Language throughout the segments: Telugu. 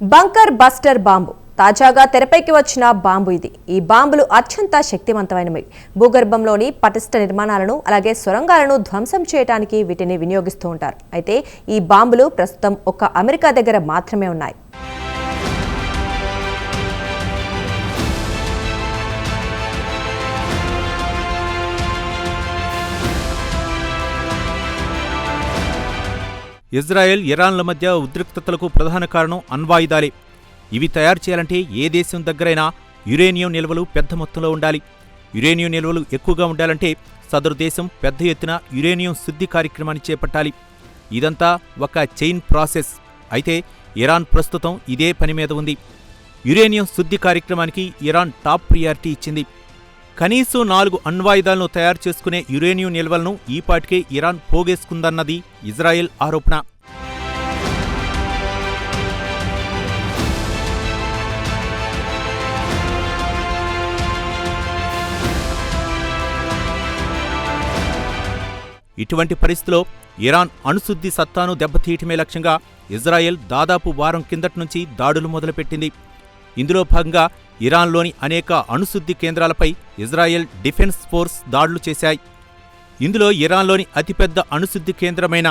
Bunker buster bomb. తాజాగా తెరపైకి వచ్చిన బాంబు ఇది. ఈ బాంబులు అత్యంత శక్తివంతమైనవి. భూగర్భంలోని పటిష్ట నిర్మాణాలను అలాగే సొరంగాలను ధ్వంసం చేయడానికి వీటిని వినియోగిస్తూ ఉంటారు. అయితే ఈ బాంబులు ప్రస్తుతం ఒక్క అమెరికా దగ్గర మాత్రమే ఉన్నాయి. ఇజ్రాయెల్ ఇరాన్ల మధ్య ఉద్రిక్తతలకు ప్రధాన కారణం అణ్వాయుధాలే. ఇవి తయారు చేయాలంటే ఏ దేశం దగ్గరైనా యురేనియం నిల్వలు పెద్ద మొత్తంలో ఉండాలి. యురేనియం నిల్వలు ఎక్కువగా ఉండాలంటే సదరు దేశం పెద్ద ఎత్తున యురేనియం శుద్ధి కార్యక్రమాన్ని చేపట్టాలి. ఇదంతా ఒక చైన్ ప్రాసెస్. అయితే ఇరాన్ ప్రస్తుతం ఇదే పని మీద ఉంది. యురేనియం శుద్ధి కార్యక్రమానికి ఇరాన్ టాప్ ప్రియారిటీ ఇచ్చింది. కనీసం నాలుగు అణ్వాయుధాలను తయారు చేసుకునే యురేనియం నిల్వలను ఈపాటికే ఇరాన్ పోగేసుకుందన్నది ఇజ్రాయెల్ ఆరోపణ. ఇటువంటి పరిస్థితిలో ఇరాన్ అణుశుద్ధి సత్తాను దెబ్బతీయటమే లక్ష్యంగా ఇజ్రాయెల్ దాదాపు వారం కిందటి నుంచి దాడులు మొదలుపెట్టింది. ఇందులో భాగంగా ఇరాన్లోని అనేక అణుశుద్ధి కేంద్రాలపై ఇజ్రాయెల్ డిఫెన్స్ ఫోర్స్ దాడులు చేశాయి. ఇందులో ఇరాన్లోని అతిపెద్ద అణుశుద్ధి కేంద్రమైన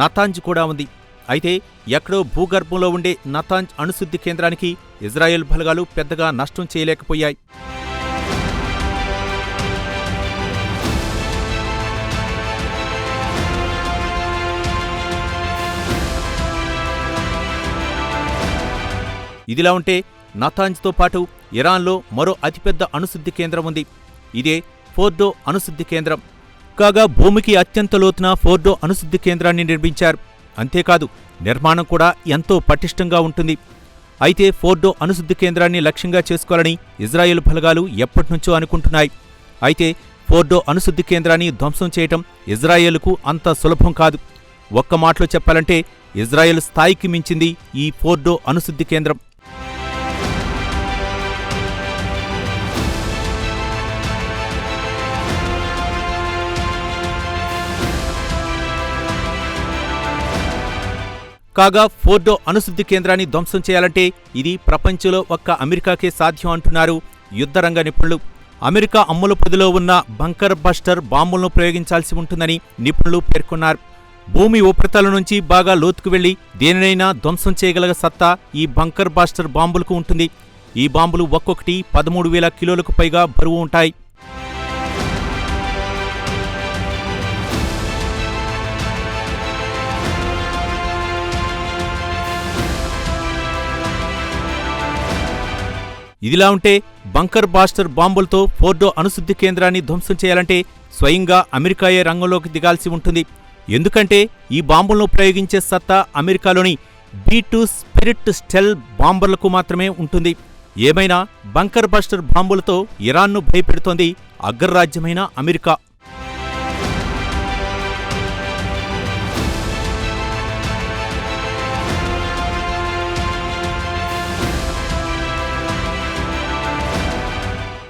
నతాంజ్ కూడా ఉంది. అయితే ఎక్కడో భూగర్భంలో ఉండే నతాంజ్ అణుశుద్ధి కేంద్రానికి ఇజ్రాయెల్ బలగాలు పెద్దగా నష్టం చేయలేకపోయాయి. ఇదిలా ఉంటే నతాంజ్తో పాటు ఇరాన్లో మరో అతిపెద్ద అణుశుద్ధి కేంద్రం ఉంది. ఇదే ఫోర్డో అణుశుద్ధి కేంద్రం. కాగా భూమికి అత్యంత లోతున ఫోర్డో అణుశుద్ధి కేంద్రాన్ని నిర్మించారు. అంతేకాదు నిర్మాణం కూడా ఎంతో పటిష్టంగా ఉంటుంది. అయితే ఫోర్డో అణుశుద్ధి కేంద్రాన్ని లక్ష్యంగా చేసుకోవాలని ఇజ్రాయెల్ బలగాలు ఎప్పటినుంచో అనుకుంటున్నాయి. అయితే ఫోర్డో అణుశుద్ధి కేంద్రాన్ని ధ్వంసం చేయటం ఇజ్రాయెల్కు అంత సులభం కాదు. ఒక్క మాటలో చెప్పాలంటే ఇజ్రాయెల్ స్థాయికి మించింది ఈ ఫోర్డో అణుశుద్ధి కేంద్రం. కాగా ఫోర్డో అణుశుద్ధి కేంద్రాన్ని ధ్వంసం చేయాలంటే ఇది ప్రపంచంలో ఒక్క అమెరికాకే సాధ్యం అంటున్నారు యుద్ధరంగ నిపుణులు. అమెరికా అమ్ముల పొదిలో ఉన్న బంకర్ బస్టర్ బాంబులను ప్రయోగించాల్సి ఉంటుందని నిపుణులు పేర్కొన్నారు. భూమి ఉపరితలం నుంచి బాగా లోతుకు వెళ్ళి దేనినైనా ధ్వంసం చేయగల సత్తా ఈ బంకర్ బాస్టర్ బాంబులకు ఉంటుంది. ఈ బాంబులు ఒక్కొక్కటి పదమూడు వేల కిలోలకు పైగా బరువు ఉంటాయి. ఇదిలా ఉంటే బంకర్ బాస్టర్ బాంబులతో ఫోర్డో అణుశుద్ధి కేంద్రాన్ని ధ్వంసం చేయాలంటే స్వయంగా అమెరికాయే రంగంలోకి దిగాల్సి ఉంటుంది. ఎందుకంటే ఈ బాంబులను ప్రయోగించే సత్తా అమెరికాలోని బీ టూ స్పిరిట్ స్టెల్ బాంబర్లకు మాత్రమే ఉంటుంది. ఏమైనా బంకర్ బస్టర్ బాంబులతో ఇరాన్ను భయపెడుతోంది అగ్రరాజ్యమైన అమెరికా.